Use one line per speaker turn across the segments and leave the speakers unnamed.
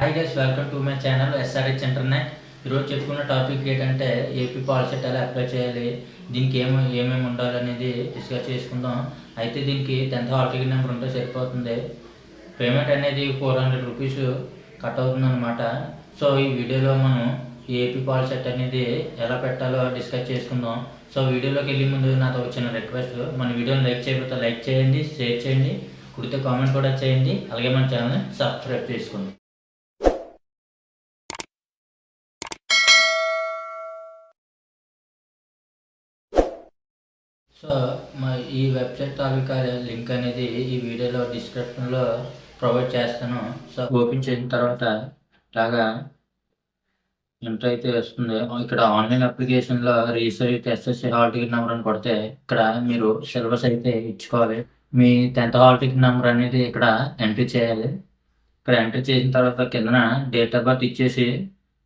Hi guys welcome to my channel SRH internet ఈరోజు చెప్పుకున్న topic ఏంటంటే ఏపీ పాలసెట్ ఎలా అప్లై చేయాలి దీనికి ఏమి ఏమేమి ఉండాలనేది డిస్కస్ చేసుకుందాం. అయితే దీనికి టెన్త్ హాల్ టికెట్ నెంబర్ ఉంటే సరిపోతుంది. పేమెంట్ అనేది ఫోర్ హండ్రెడ్ రూపీస్ కట్ అవుతుంది అనమాట సో ఈ వీడియోలో మనం ఏపీ పాలసెట్ అనేది ఎలా పెట్టాలో డిస్కస్ చేసుకుందాం. సో వీడియోలోకి వెళ్ళే ముందు నాతో వచ్చిన రిక్వెస్ట్ మన వీడియోని లైక్ చేయకపోతే లైక్ చేయండి షేర్ చేయండి కుడితే కామెంట్ కూడా చేయండి అలాగే మన ఛానల్ని సబ్స్క్రైబ్ చేసుకోండి. సో మా ఈ వెబ్సైట్ తాలూకా లింక్ అనేది ఈ వీడియోలో డిస్క్రిప్షన్లో ప్రొవైడ్ చేస్తాను. సో ఓపెన్ చేసిన తర్వాత ఇలాగా ఎంటర్ అయితే వస్తుంది. ఇక్కడ ఆన్లైన్ అప్లికేషన్లో రిజిస్టర్ అయితే ఎస్ఎస్సి హాల్ టికెట్ నెంబర్ అని కొడితే ఇక్కడ మీరు సిలబస్ అయితే ఇచ్చుకోవాలి. మీ టెన్త్ హాల్ టికెట్ నెంబర్ అనేది ఇక్కడ ఎంట్రీ చేయాలి. ఇక్కడ ఎంట్రీ చేసిన తర్వాత కిందన డేట్ ఆఫ్ బర్త్ ఇచ్చేసి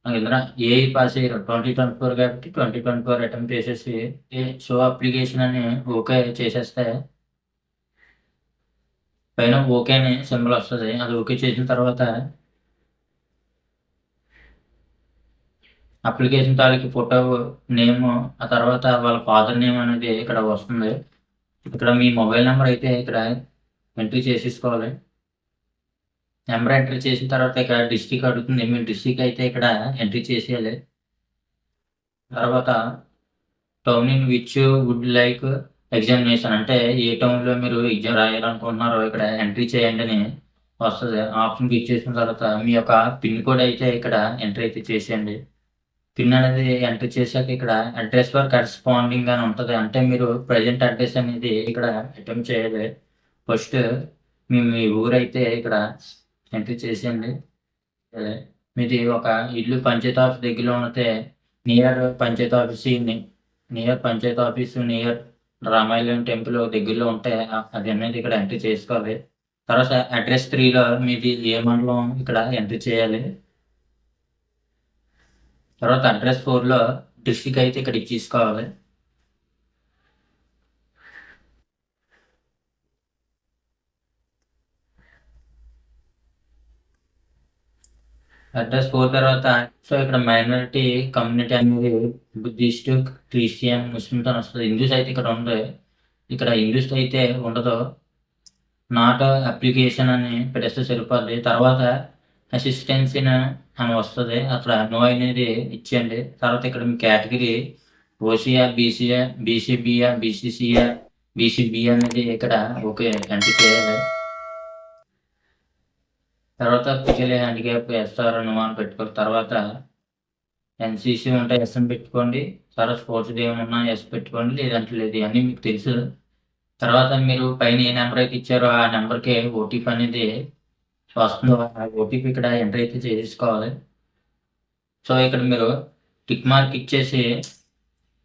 కిందన ఏ పాస్ అయ్యారు ట్వంటీ ట్వంటీ ఫోర్ కాబట్టి ట్వంటీ ట్వంటీ ఫోర్ అటెంప్ట్ చేసేసి షో అప్లికేషన్ అని ఓకే చేసేస్తే పైన ఓకే అని సింబల్ వస్తుంది. అది ఓకే చేసిన తర్వాత అప్లికేషన్ తాలూకి ఫోటో నేమ్ ఆ తర్వాత వాళ్ళ ఫాదర్ నేమ్ అనేది ఇక్కడ వస్తుంది. ఇక్కడ మీ మొబైల్ నెంబర్ అయితే ఇక్కడ ఎంట్రీ చేసేసుకోవాలి. నెంబర్ ఎంట్రీ చేసిన తర్వాత ఇక్కడ డిస్టిక్ అడుగుతుంది. మీ డిస్టిక్ అయితే ఇక్కడ ఎంట్రీ చేసేయాలి. తర్వాత town in which would like examination అంటే ఏ టౌన్లో మీరు ఎగ్జామ్ రాయాలనుకుంటున్నారో ఇక్కడ ఎంట్రీ చేయండి అని వస్తుంది. ఆప్షన్ క్లిక్ చేసిన తర్వాత మీ యొక్క పిన్ కోడ్ అయితే ఇక్కడ ఎంట్రీ అయితే చేసేయండి. పిన్ అనేది ఎంటర్ చేశాక ఇక్కడ అడ్రస్ ఫర్ కరెస్పాండింగ్ అని ఉంటుంది. అంటే మీరు ప్రజెంట్ అడ్రస్ అనేది ఇక్కడ అటెంప్ట్ చేయాలి. ఫస్ట్ మీ మీ ఊరైతే ఇక్కడ ఎంట్రీ చేసేయండి మీది ఒక ఇల్లు పంచాయతీ ఆఫీస్ దగ్గరలో ఉంటే near panchayat office near panchayat office near Ramayanam temple దగ్గరలో ఉంటే అది అనేది ఇక్కడ ఎంట్రీ చేసుకోవాలి. తర్వాత అడ్రస్ త్రీలో మీది ఏ మండలం ఇక్కడ ఎంట్రీ చేయాలి. తర్వాత అడ్రస్ ఫోర్లో డిస్టిక్ అయితే ఇక్కడ ఇచ్చేసుకోవాలి అడ్రస్ ఫోర్ తర్వాత సో ఇక్కడ మైనారిటీ కమ్యూనిటీ అనేది బుద్ధిస్ట్ క్రిస్టియన్ ముస్లిమ్స్ అని వస్తుంది. హిందూస్ అయితే ఇక్కడ ఉండదు. ఇక్కడ హిందూస్ అయితే ఉండదు. నాట్ అప్లికేషన్ అని పెడిస్తే సరిపోద్ది. తర్వాత అసిస్టెన్స్ అని వస్తుంది. అక్కడ నో అనేది ఇచ్చేయండి. తర్వాత ఇక్కడ మీ category OCR BCR BCBR BCCR BCB అనేది ఇక్కడ ఓకే ఎంటర్ చేయాలి. తర్వాత పిచ్చలే హ్యాండిక్యాప్ ఎస్ఆర్ అని పెట్టుకోవాలి తర్వాత ఎన్సీసీ ఉంటే ఎస్ఎం పెట్టుకోండి తర్వాత స్పోర్ట్స్ డే ఉన్నా ఎస్ పెట్టుకోండి లేదంటే లేదు ఇవన్నీ మీకు తెలుసు. తర్వాత మీరు పైన ఏ నెంబర్ అయితే ఇచ్చారో ఆ నెంబర్కి ఓటీపీ అనేది వస్తుందో. ఆ ఓటీపీ ఇక్కడ ఎంటర్ అయితే చేసుకోవాలి సో ఇక్కడ మీరు టిక్ మార్క్ ఇచ్చేసి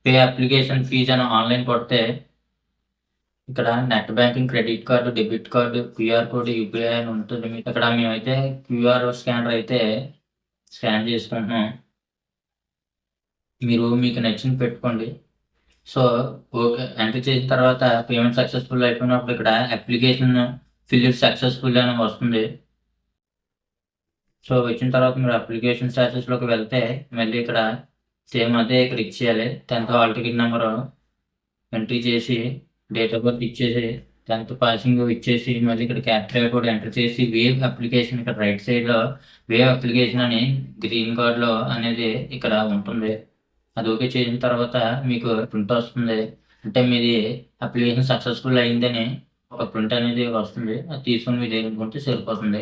పే అప్లికేషన్ ఫీజ్ అని ఆన్లైన్ కొడితే ఇక్కడ net banking credit card debit card QR code UPI అని ఉంటుంది. మీకు ఇక్కడ మేమైతే క్యూఆర్ స్కానర్ అయితే స్కాన్ చేసుకుంటున్నాం. మీరు మీకు నచ్చింది పెట్టుకోండి. సో ఓకే ఎంటర్ చేసిన తర్వాత పేమెంట్ సక్సెస్ఫుల్ అయిపోయినప్పుడు ఇక్కడ అప్లికేషన్ ఫిల్ సక్సెస్ఫుల్ అని వస్తుంది. సో వచ్చిన తర్వాత మీరు అప్లికేషన్ స్టాటస్లోకి వెళ్తే మళ్ళీ ఇక్కడ సేమ్ అదే ఇక్కడ ఇచ్చేయాలి. Tenth hall ticket number entry చేసి డేట్ ఆఫ్ బర్త్ ఇచ్చేసి టెన్త్ పాసింగ్ ఇచ్చేసి మళ్ళీ ఇక్కడ క్యాపిటల్ కూడా ఎంటర్ చేసి వేవ్ అప్లికేషన్ ఇక్కడ రైట్ సైడ్లో వేవ్ అప్లికేషన్ అని గ్రీన్ కార్డ్లో అనేది ఇక్కడ ఉంటుంది. అది ఓకే చేసిన తర్వాత మీకు ప్రింట్ వస్తుంది. అంటే మీది అప్లికేషన్ సక్సెస్ఫుల్ అయిందని ఒక ప్రింట్ అనేది వస్తుంది. అది తీసుకొని మీరు ఏమనుకుంటే సరిపోతుంది.